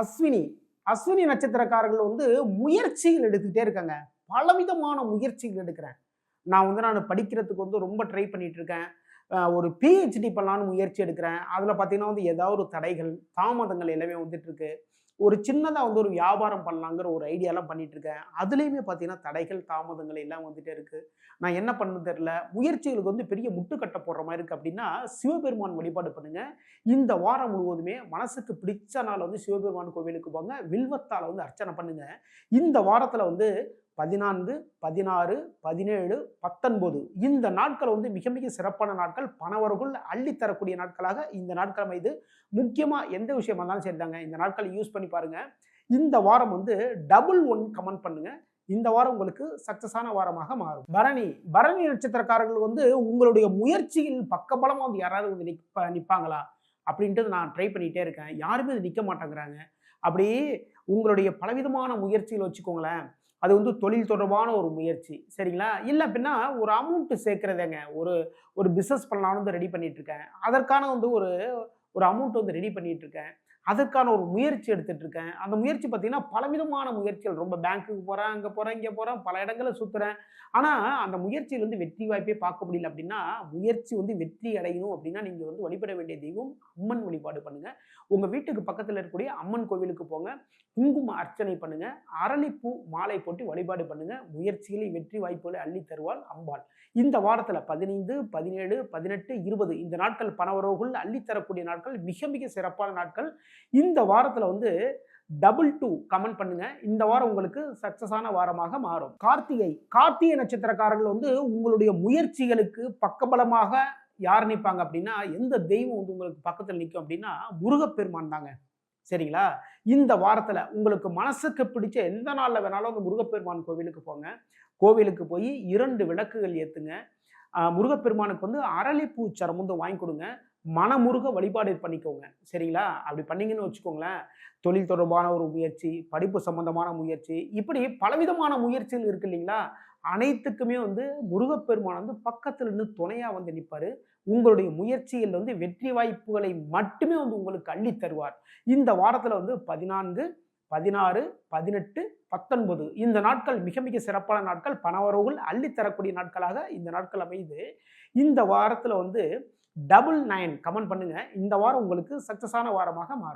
அஸ்வினி. அஸ்வினி நட்சத்திரக்காரர்கள் வந்து முயற்சிகள் எடுத்துக்கிட்டே இருக்காங்க. பலவிதமான முயற்சிகள் எடுக்கிறேன். நான் வந்து நான் படிக்கிறதுக்கு வந்து ரொம்ப ட்ரை பண்ணிட்டு இருக்கேன். ஒரு பிஹெச்டி பண்ணலான்னு முயற்சி எடுக்கிறேன். அதில் பார்த்தீங்கன்னா வந்து ஏதாவது ஒரு தடைகள் தாமதங்கள் எல்லாமே வந்துட்டு இருக்கு. ஒரு சின்னதாக வந்து ஒரு வியாபாரம் பண்ணலாங்கிற ஒரு ஐடியாலாம் பண்ணிட்டு இருக்கேன் அதுலேயுமே பார்த்தீங்கன்னா தடைகள் தாமதங்கள் எல்லாம் வந்துட்டே இருக்கு. நான் என்ன பண்ண தெரில முயற்சிகளுக்கு வந்து பெரிய முட்டுக்கட்டை போடுற மாதிரி இருக்கு அப்படின்னா சிவபெருமான் வழிபாடு பண்ணுங்க. இந்த வாரம் முழுவதுமே மனசுக்கு பிடிச்ச நாள் வந்து சிவபெருமான் கோவிலுக்கு போங்க. வில்வத்தால் வந்து அர்ச்சனை பண்ணுங்க. இந்த வாரத்தில் வந்து பதினான்கு பதினாறு பதினேழு பத்தொன்பது. இந்த நாட்கள் வந்து மிக மிக சிறப்பான நாட்கள். பணவர்கள் அள்ளித்தரக்கூடிய நாட்களாக இந்த நாட்கள் அமைது. முக்கியமாக எந்த விஷயமா இருந்தாலும் சரிதாங்க இந்த நாட்களை யூஸ் பண்ணி பாருங்க. இந்த வாரம் வந்து டபுள் ஒன் கமெண்ட் பண்ணுங்கள் இந்த வாரம் உங்களுக்கு சக்சஸான வாரமாக மாறும். பரணி பரணி நட்சத்திரக்காரர்கள் வந்து உங்களுடைய முயற்சியில் பக்கபலமாக வந்து யாராவது வந்து நிற்ப நிற்பாங்களா அப்படின்ட்டு நான் ட்ரை பண்ணிகிட்டே இருக்கேன். யாருமே நிற்க மாட்டேங்கிறாங்க. அப்படி உங்களுடைய பலவிதமான முயற்சிகள் வச்சுக்கோங்களேன். அது வந்து தொழில் தொடர்பான ஒரு முயற்சி. சரிங்களா? இல்லை அப்படின்னா ஒரு அமௌண்ட்டு சேர்க்குறதேங்க. ஒரு ஒரு பிஸ்னஸ் பண்ணலாம்னு வந்து ரெடி பண்ணிகிட்ருக்கேன் அதற்கான வந்து ஒரு ஒரு அமௌண்ட் வந்து ரெடி பண்ணிகிட்ருக்கேன் அதற்கான ஒரு முயற்சி எடுத்துகிட்டு இருக்கேன் அந்த முயற்சி பார்த்திங்கன்னா பலவிதமான முயற்சிகள். ரொம்ப பேங்க்குக்கு போகிறேன் அங்கே போகிறேன் இங்கே போகிறேன் பல இடங்களை சுற்றுறேன் ஆனால் அந்த முயற்சியில் வந்து வெற்றி வாய்ப்பே பார்க்க முடியல அப்படின்னா முயற்சி வந்து வெற்றி அடையணும் அப்படின்னா நீங்கள் வந்து வழிபட வேண்டிய தெய்வம் அம்மன் வழிபாடு பண்ணுங்கள் உங்கள் வீட்டுக்கு பக்கத்தில் இருக்கக்கூடிய அம்மன் கோவிலுக்கு போங்க. குங்கும அர்ச்சனை பண்ணுங்கள் அரளிப்பூ மாலை போட்டு வழிபாடு பண்ணுங்கள் முயற்சிகளை வெற்றி வாய்ப்புகளை அள்ளி தருவாள் அம்பாள். இந்த வாரத்தில் பதினைந்து பதினேழு பதினெட்டு இருபது இந்த நாட்கள் பணவரவுகள் அள்ளித்தரக்கூடிய நாட்கள் மிக மிக சிறப்பான நாட்கள். இந்த வாரத்தில் வந்து டபுள் டூ கமெண்ட் பண்ணுங்க. இந்த வாரம் உங்களுக்கு சக்சஸான வாரமாக மாறும். கார்த்திகை கார்த்திகை நட்சத்திரக்காரர்கள் வந்து உங்களுடைய முயற்சிகளுக்கு பக்கபலமாக யார் நிற்பாங்க அப்படின்னா எந்த தெய்வம் வந்து உங்களுக்கு பக்கத்தில் நிற்கும் அப்படின்னா முருகப்பெருமான் தாங்க. சரிங்களா? இந்த வாரத்தில் உங்களுக்கு மனசுக்கு பிடிச்ச எந்த நாளில் வேணாலும் அந்த முருகப்பெருமான் கோவிலுக்கு போங்க. கோவிலுக்கு போய் இரண்டு விளக்குகள் ஏற்றுங்க முருகப்பெருமானுக்கு வந்து அரளிப்பூ சரம் வந்து வாங்கி கொடுங்க. மனமுருக வழிபாடு பண்ணிக்கோங்க. சரிங்களா? அப்படி பண்ணீங்கன்னு வச்சுக்கோங்களேன் தொழில் தொடர்பான ஒரு முயற்சி படிப்பு சம்பந்தமான முயற்சி இப்படி பலவிதமான முயற்சிகள் இருக்கு இல்லைங்களா? அனைத்துக்குமே வந்து முருகப்பெருமான் வந்து பக்கத்துல இருந்து துணையா வந்து நிற்பாரு உங்களுடைய முயற்சியில் வந்து வெற்றி வாய்ப்புகளை மட்டுமே வந்து உங்களுக்கு அள்ளி தருவார். இந்த வாரத்தில் வந்து பதினான்கு பதினாறு பதினெட்டு பத்தொன்பது. இந்த நாட்கள் மிக மிக சிறப்பான நாட்கள். பணவரவுகள் அள்ளித்தரக்கூடிய நாட்களாக இந்த நாட்கள் அமையுது. இந்த வாரத்தில் வந்து டபுள் நைன் கமெண்ட் பண்ணுங்க. இந்த வாரம் உங்களுக்கு சக்சஸான வாரமாக மாறும்.